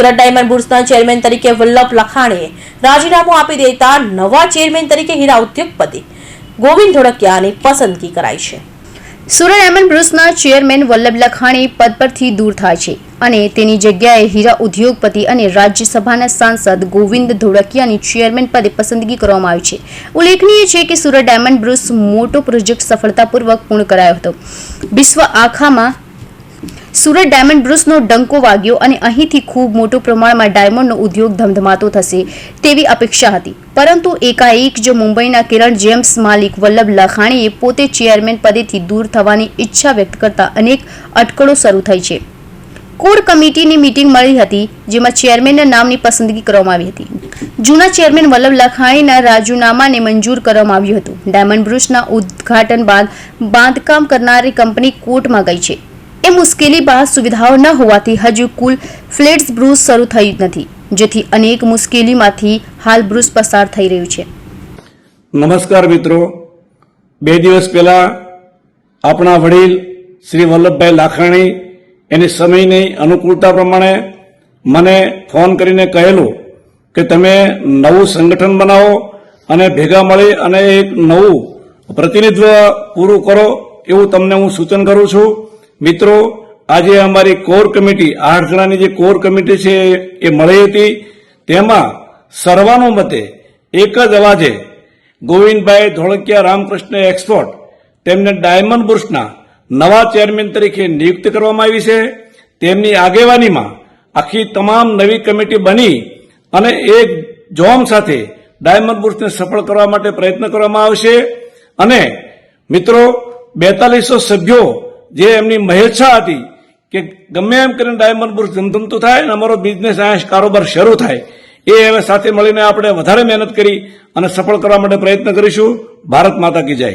Surat diamond બુર્સના chairman તરીકે વલ્લભ લખાણીએ રાજીનામું આપી દેતા નવા ચેરમેન તરીકે હીરા ઉદ્યોગપતિ ગોવિંદ ધોળકિયાની પસંદગી કરાઈ છે. સુરત ડાયમંડ બ્રુસના ચેરમેન વલ્લભ લખાણી પદ પરથી દૂર થાય છે અને તેની જગ્યાએ હીરા ઉદ્યોગપતિ અને રાજ્યસભાના સાંસદ ગોવિંદ ધોળકિયાની ચેરમેન પદે પસંદગી કરવામાં આવી છે. ઉલ્લેખનીય છે કે સુરત ડાયમંડ બ્રુસ મોટો પ્રોજેક્ટ સફળતાપૂર્વક પૂર્ણ કરાયો હતો. વિશ્વ આખામાં સુરત ડાયમંડ બ્રુસનો ડંકો વાગ્યો અને અહીંથી ખૂબ મોટો પ્રમાણમાં ડાયમંડનો ઉદ્યોગ ધમધમાતો થશે તેવી અપેક્ષા હતી. પરંતુ એકાએક જો મુંબઈના કિરણ જેમ્સ માલિક વલ્લભ લખાણીએ પોતે ચેરમેન પદેથી દૂર થવાની ઈચ્છા વ્યક્ત કરતા અનેક અટકળો શરૂ થઈ છે. કોર કમિટીની મિટિંગ મળી હતી, જેમાં ચેરમેનના નામની પસંદગી કરવામાં આવી હતી. જૂના ચેરમેન વલ્લભ લખાણીના રાજીનામાને મંજૂર કરવામાં આવ્યું હતું. ડાયમંડ બ્રુસના ઉદ્ઘાટન બાદ બાંધકામ કરનારી કંપની કોર્ટમાં ગઈ છે. એ મુશ્કેલી બાદ સુવિધાઓ ન હોવાથી હજુ કુલ ફ્લેટ્સ બ્રુસ શરૂ થઈ નથી, જેથી અનેક મુશ્કેલીમાંથી હાલ બ્રુસ પસાર થઈ રહ્યું છે. નમસ્કાર મિત્રો. બે દિવસ પહેલા આપણા વડીલ શ્રી વલ્લભભાઈ લાખાણી એની સમયની અનુકૂળતા પ્રમાણે મને ફોન કરીને કહેલું કે તમે નવું સંગઠન બનાવો અને ભેગા મળી અને એક નવું પ્રતિનિધિત્વ પૂરું કરો એવું તમને હું સૂચન કરું છું. મિત્રો, આજે અમારી કોર કમિટી આઠ જણાની જે કોર કમિટી છે એ મળી હતી. તેમાં સર્વાનુમતે એક જ અવાજે ગોવિંદભાઈ ધોળકિયા રામકૃષ્ણ એક્સપોર્ટ, તેમને ડાયમંડ બુર્સના નવા ચેરમેન તરીકે નિયુક્ત કરવામાં આવી છે. તેમની આગેવાનીમાં આખી તમામ નવી કમિટી બની અને એક જોમ સાથે ડાયમંડ બુર્સને સફળ કરવા માટે પ્રયત્ન કરવામાં આવશે. અને મિત્રો, બેતાલીસો સભ્યો જે એમની મહેચ્છા હતી કે ગમે એમ કરીને ડાયમંડ બુર્સ ધમધમતું થાય અને અમારો બિઝનેસ અહીંયા કારોબાર શરૂ થાય, એ હવે સાથે મળીને આપણે વધારે મહેનત કરી અને સફળ કરવા માટે પ્રયત્ન કરીશું. ભારત માતા કી જય.